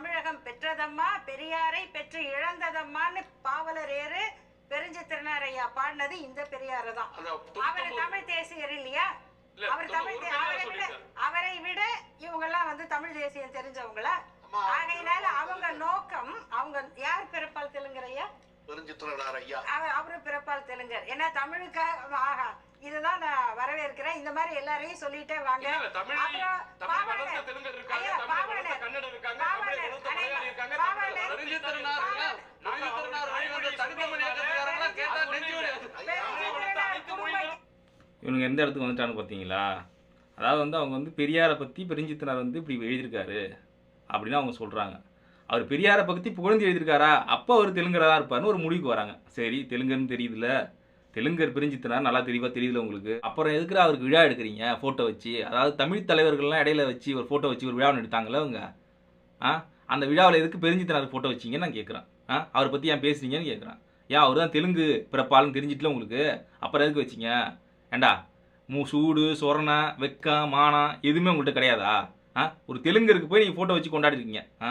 தமிழகம் பெற்றதம்மா பெரியாரை பெற்று இழந்ததம்மான்னு பாவலர் ஏறு பெருஞ்சித்திரனார் ஐயா பாடினது இந்த பெரியாரு தான். அவர் தமிழ் தேசியர் இல்லையா? இல்ல, அவர் தமிழ் அவரை விட. அவரை விட இவங்க எல்லாம் வந்து தமிழ் தேசியம் தெரிஞ்சவங்களா. ஆகையினால அவங்க நோக்கம் அவங்க யார் பிறப்பால் தெலுங்கர் ஐயா பெருஞ்சித்திரனார் ஐயா. அவர் பிறப்பால் தெலுங்கர். ஏன்னா தமிழுக்காக ஆஹா இதுதான் நான் வரவேற்கிறேன். இந்த மாதிரி எல்லாரையும் சொல்லிட்டே வாங்க. இவனுங்க எந்த இடத்துக்கு வந்துட்டான்னு பார்த்தீங்களா? அதாவது வந்து அவங்க வந்து பெரியாரை பற்றி பெருஞ்சித்தனார் வந்து இப்படி எழுதியிருக்காரு அப்படின்னு அவங்க சொல்கிறாங்க அவர் பெரியாரை பற்றி புகழ்ந்து எழுதியிருக்காரா? அப்போ அவர் தெலுங்கராக தான் இருப்பார்னு ஒரு முடிவுக்கு வராங்க. சரி தெலுங்குன்னு தெரியுதுல்ல. தெலுங்கர் பிரிஞ்சித்தனார் நல்லா தெளிவாக தெரியுதுல உங்களுக்கு. அப்புறம் எதுக்குற அவருக்கு விழா எடுக்கிறீங்க ஃபோட்டோ வச்சு? அதாவது தமிழ் தலைவர்கள்லாம் இடையில வச்சு ஒரு ஃபோட்டோ வச்சு ஒரு விழா எடுத்தாங்களே அவங்க? ஆ? அந்த விழாவில் எதுக்கு பிரிஞ்சித்தனார் ஃபோட்டோ வச்சிங்கன்னு நான் கேட்குறேன் ஆ? அவரை பற்றி ஏன் பேசுறீங்கன்னு கேட்குறேன் ஏன் அவர் தான் தெலுங்கு பிறப்பாலும் தெரிஞ்சிட்டுல உங்களுக்கு? அப்புறம் எதுக்கு வச்சிங்க? ஏண்டா? மூ சூடு சொரணை வெக்கம் மானம் எதுவுமே உங்கள்கிட்ட கிடையாதா? ஆ? ஒரு தெலுங்கருக்கு போய் நீங்கள் ஃபோட்டோ வச்சு கொண்டாடிருக்கீங்க. ஆ?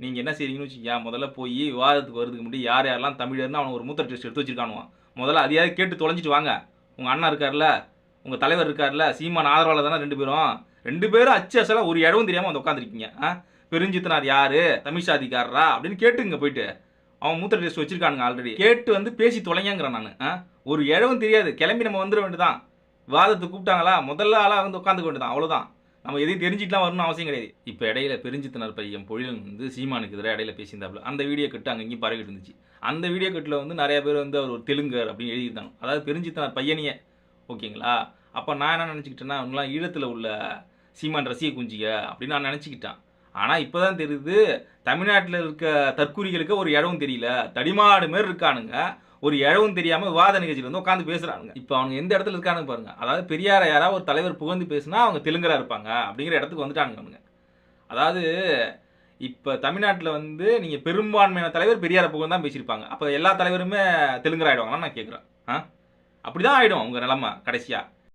நீங்கள் என்ன செய்றீங்கன்னு வச்சுக்கோங்க. முதல்ல போய் விவாதத்துக்கு வரதுக்கு முன்னாடி யார் யாரெல்லாம் தமிழர்னு அவன் ஒரு மூத்த டெஸ்ட் எடுத்து வச்சிருக்கானுவான். முதல்ல அதையாவது கேட்டு தொலைஞ்சிட்டு வாங்க. உங்கள் அண்ணா இருக்கார்ல உங்கள் தலைவர் இருக்கார்ல சீமான் ஆதரவாளர் தானே ரெண்டு பேரும். ரெண்டு பேரும் அச்சு அசலாக ஒரு இடவும் தெரியாமல் வந்து உட்காந்துருக்கீங்க ஆ? பெருஞ்சித்தனார் யார்? தமிழ் சாதிக்காரரா அப்படின்னு கேட்டுங்க போயிட்டு. அவன் மூத்த டெஸ்ட் வச்சிருக்கானுங்க ஆல்ரெடி கேட்டு வந்து பேசி தொலைங்கிறேன் நான். ஆ? ஒரு இழவும் தெரியாது. கிளம்பி நம்ம வந்துட வேண்டியதான் வாதத்தை கூப்பிட்டாங்களா? முதல்ல ஆளாக வந்து உட்காந்துக்க வேண்டியதான் அவ்வளோதான் நம்ம எதையும் தெரிஞ்சுக்கலாம் வரணும்னு அவசியம் கிடையாது. இப்போ இடையில பெருஞ்சித்தனர் பையன் பொழிலன் வந்து சீமானுக்கு எதிராக இடையில பேசியிருந்தாப்புல அந்த வீடியோ கட்டு அங்கே இங்கேயும் பரவிட்டு இருந்துச்சு. அந்த வீடியோ கட்டில் வந்து நிறைய பேர் வந்து அவர் ஒரு தெலுங்கர் அப்படின்னு எழுதியிருந்தாங்க. அதாவது பெருஞ்சித்தனர் பையனையே ஓகேங்களா? அப்போ நான் என்ன நினச்சிக்கிட்டேன்னா அவங்களாம் ஈழத்தில் உள்ள சீமான் ரசிக குஞ்சிக அப்படின்னு நான் நினச்சிக்கிட்டேன். ஆனால் இப்போ தான் தெரியுது தமிழ்நாட்டில் இருக்க தற்கூரிகளுக்கு ஒரு இடமும் தெரியல. தடிமாடு மாரி இருக்கானுங்க. ஒரு இழவும் தெரியாமல் விவாத நிகழ்ச்சியில் வந்து உட்காந்து பேசுகிறானுங்க இப்போ அவங்க எந்த இடத்துல இருக்கானுங்க பாருங்க. அதாவது பெரியார யாராவது ஒரு தலைவர் புகழ்ந்து பேசுனா அவங்க தெலுங்கராக இருப்பாங்க அப்படிங்கிற இடத்துக்கு வந்துட்டானுங்க அதாவது இப்போ தமிழ்நாட்டில் வந்து நீங்கள் பெரும்பான்மையான தலைவர் பெரியார புகழ் தான் பேசியிருப்பாங்க. அப்போ எல்லா தலைவருமே தெலுங்கர் ஆகிடுவாங்களான்னு நான் கேட்குறேன் ஆ? அப்படி தான் ஆகிடும் உங்கள் நிலமை கடைசியாக